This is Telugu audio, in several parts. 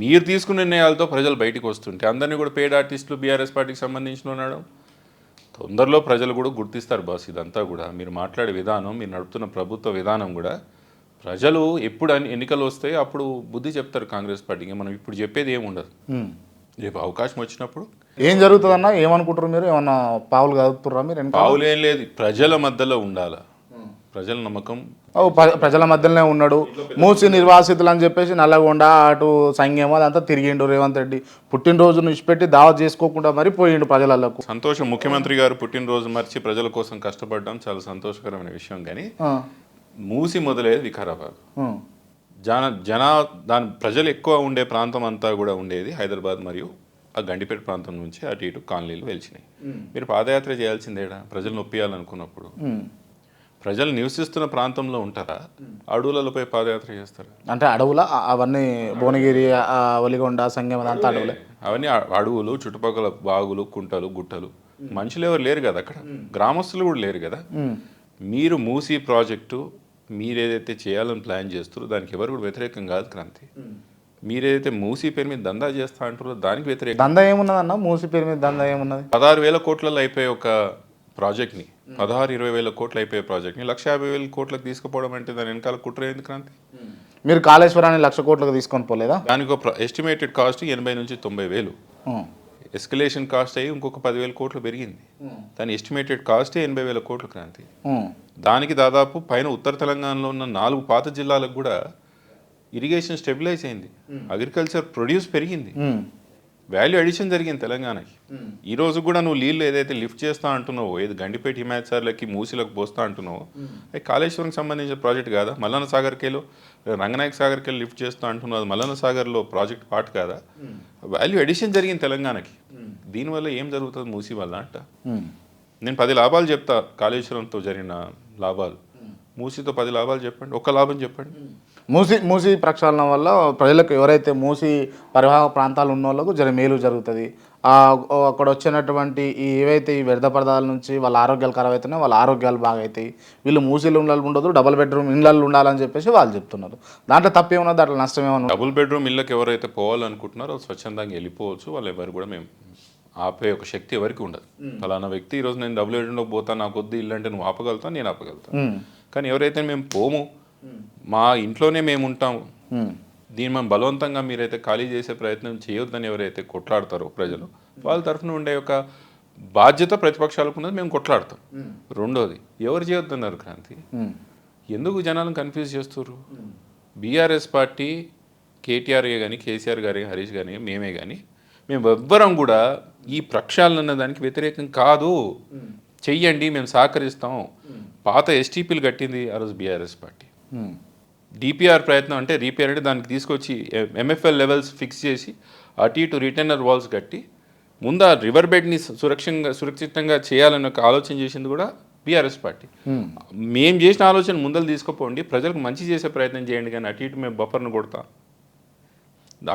మీరు తీసుకున్న నిర్ణయాలతో ప్రజలు బయటికి వస్తుంటే అందరినీ కూడా పేడ్ ఆర్టిస్టులు బీఆర్ఎస్ పార్టీకి సంబంధించిన ఉన్నాడు. తొందరలో ప్రజలు కూడా గుర్తిస్తారు బాస్ ఇదంతా కూడా. మీరు మాట్లాడే విధానం మీరు నడుపుతున్న ప్రభుత్వ విధానం కూడా ప్రజలు ఎప్పుడు ఎన్నికలు వస్తాయి అప్పుడు బుద్ధి చెప్తారు కాంగ్రెస్ పార్టీకి. మనం ఇప్పుడు చెప్పేది ఏమి ఉండదు. రేపు అవకాశం వచ్చినప్పుడు ఏం జరుగుతుందన్న? ఏమనుకుంటారు మీరు? ఏమన్నా పావులు కదుపుతుర్రా మీరు? పావులేం లేదు. ప్రజల మధ్యలో ఉండాలా? ప్రజల నమ్మకం. ప్రజల మధ్యలోనే ఉన్నాడు. మూసి నిర్వాసితులు అని చెప్పేసి నల్లగొండ అటు సంఘం అదంతా తిరిగిండు రేవంత్ రెడ్డి. పుట్టినరోజు ఇచ్చిపెట్టి దావత్ చేసుకోకుండా మరి పోయిండు ప్రజలకు సంతోషం. ముఖ్యమంత్రి గారు పుట్టినరోజు మర్చి ప్రజల కోసం కష్టపడడం చాలా సంతోషకరమైన విషయం. కానీ మూసి మొదలయ్యేది వికారాబాద్. జన జన దాని ప్రజలు ఎక్కువ ఉండే ప్రాంతం అంతా కూడా ఉండేది హైదరాబాద్ మరియు ఆ గండిపేట ప్రాంతం నుంచి అటు ఇటు కాలనీలు వెలిచినాయి. మీరు పాదయాత్ర చేయాల్సిందేడా? ప్రజలు నొప్పియాలనుకున్నప్పుడు. ప్రజలు నివసిస్తున్న ప్రాంతంలో ఉంటారా? అడవులపై పాదయాత్ర చేస్తారా? అంటే అడవుల అవన్నీ భువనగిరి ఆ, ఒలిగొండ సంఘం అదంతా అడవులే. అవన్నీ అడవులు చుట్టుపక్కల బాగులు కుంటలు గుట్టలు. మనుషులు ఎవరు లేరు కదా అక్కడ. గ్రామస్తులు కూడా లేరు కదా. మీరు మూసీ ప్రాజెక్టు మీరు ఏదైతే చేయాలని ప్లాన్ చేస్తారో దానికి ఎవరు కూడా వ్యతిరేకం కాదు క్రాంతి. మీరేదైతే మూసీ పేరు మీద దందా చేస్తా అంటారో దానికి వ్యతిరేకం. దంద ఏమున్నదన్న? మూసి పేరు మీద దంద ఏమున్నది? పదహారు వేల కోట్లలో అయిపోయే ఒక ప్రాజెక్ట్ని. పదహారు ఇరవై వేల కోట్లు అయిపోయే ప్రాజెక్ట్ని. లక్ష యాభై వేల కోట్లకు తీసుకుపోవడం అంటే దాని వెనకాల కుట్ర ఏంది క్రాంతి? మీరు కాళేశ్వరాన్ని లక్ష కోట్లకు తీసుకొని పోలేదా? దానికి ఒక ఎస్టిమేటెడ్ కాస్ట్ ఎనభై నుంచి తొంభై వేలు. ఎస్కలేషన్ కాస్ట్ అయ్యి ఇంకొక పదివేల కోట్లు పెరిగింది. దాని ఎస్టిమేటెడ్ కాస్టే ఎనభై వేల కోట్లు క్రాంతి. దానికి దాదాపు పైన ఉత్తర తెలంగాణలో ఉన్న నాలుగు పాత జిల్లాలకు కూడా ఇరిగేషన్ స్టెబిలైజ్ అయింది. అగ్రికల్చర్ ప్రొడ్యూస్ పెరిగింది. వాల్యూ అడిషన్ జరిగింది తెలంగాణకి. ఈ రోజు కూడా నువ్వు నీళ్ళు ఏదైతే లిఫ్ట్ చేస్తా అంటున్నావో ఏది గండిపేట హిమాయత్సార్లకి మూసిలకు పోస్తా అంటున్నావో అది కాళేశ్వరంకి సంబంధించిన ప్రాజెక్ట్ కాదా? మల్లన్న సాగర్కేలో రంగనాయక సాగర్కి లిఫ్ట్ చేస్తా అంటున్నావు అది మల్లన్న సాగర్లో ప్రాజెక్ట్ పార్ట్ కాదా? వాల్యూ అడిషన్ జరిగింది తెలంగాణకి. దీనివల్ల ఏం జరుగుతుంది మూసి వల్ల అంట. నేను పది లాభాలు చెప్తా కాళేశ్వరంతో జరిగిన లాభాలు. మూసితో పది లాభాలు చెప్పండి ఒక్క లాభం చెప్పండి. మూసి మూసి ప్రక్షాళన వల్ల ప్రజలకు ఎవరైతే మూసి పరివాహక ప్రాంతాలు ఉన్న వాళ్ళకు జర మేలు జరుగుతుంది. అక్కడ వచ్చినటువంటి ఈ ఏవైతే ఈ వ్యర్థ పదార్థాల నుంచి వాళ్ళ ఆరోగ్యాలు ఖరాబ్ అవుతున్నాయి వాళ్ళ ఆరోగ్యాలు బాగా అవుతాయి వీళ్ళు మూసీలు ఉండాలి ఉండదు డబుల్ బెడ్రూమ్ ఇళ్ళల్లో ఉండాలని చెప్పేసి వాళ్ళు చెప్తున్నారు. దాంట్లో తప్పేమన్నా దాంట్లో నష్టం ఏమన్నా డబుల్ బెడ్రూమ్ ఇళ్ళకి ఎవరైతే పోవాలనుకుంటున్నారో స్వచ్ఛందంగా వెళ్ళిపోవచ్చు. వాళ్ళు ఎవరు కూడా మేము ఆపే ఒక శక్తి ఎవరికి ఉండదు. ఫలానా వ్యక్తి ఈరోజు నేను డబుల్ బెడ్రూమ్లోకి పోతాను నాకు వద్దు ఇల్లు అంటే నువ్వు ఆపగలుగుతావు నేను ఆపగలుగుతాను. కానీ ఎవరైతే మేము పోము మా ఇంట్లోనే మేము ఉంటాము ఉమ్, దీన్ని మనం బలవంతంగా మీరైతే ఖాళీ చేసే ప్రయత్నం చేయొద్దని ఎవరైతే కొట్లాడతారో ప్రజలు వాళ్ళ తరఫున ఉండే ఒక బాధ్యత ప్రతిపక్షాలకు ఉన్నది మేము కొట్లాడతాం. రెండోది ఎవరు చేయొద్దన్నారు క్రాంతి? ఎందుకు జనాలను కన్ఫ్యూజ్ చేస్తున్నారు బీఆర్ఎస్ పార్టీ కేటీఆర్ కానీ కేసీఆర్ గారి హరీష్ కానీ మేమే కానీ మేము ఎవ్వరం కూడా ఈ ప్రక్షాళన అన్న దానికి వ్యతిరేకం కాదు. చెయ్యండి మేము సహకరిస్తాం. పాత ఎస్టీపీలు కట్టింది ఆ రోజు బీఆర్ఎస్ పార్టీ. డిపిఆర్ ప్రయత్నం అంటే రీపేర్ అంటే దానికి తీసుకొచ్చి ఎంఎఫ్ఎల్ లెవెల్స్ ఫిక్స్ చేసి అటు ఇటు రిటైనర్ వాల్స్ కట్టి ముందు ఆ రివర్ బెడ్ని సురక్షంగా సురక్షితంగా చేయాలని ఒక ఆలోచన చేసింది కూడా బీఆర్ఎస్ పార్టీ. మేము చేసిన ఆలోచన ముందలు తీసుకుపోండి ప్రజలకు మంచి చేసే ప్రయత్నం చేయండి కానీ అటు ఇటు మేము బఫర్ను కొడతా.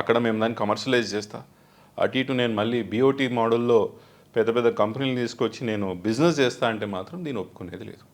అక్కడ మేము దాన్ని కమర్షియలైజ్ చేస్తా. అటు ఇటు నేను మళ్ళీ బీఓటీ మోడల్లో పెద్ద పెద్ద కంపెనీలు తీసుకొచ్చి నేను బిజినెస్ చేస్తా అంటే మాత్రం దీన్ని ఒప్పుకునేది లేదు.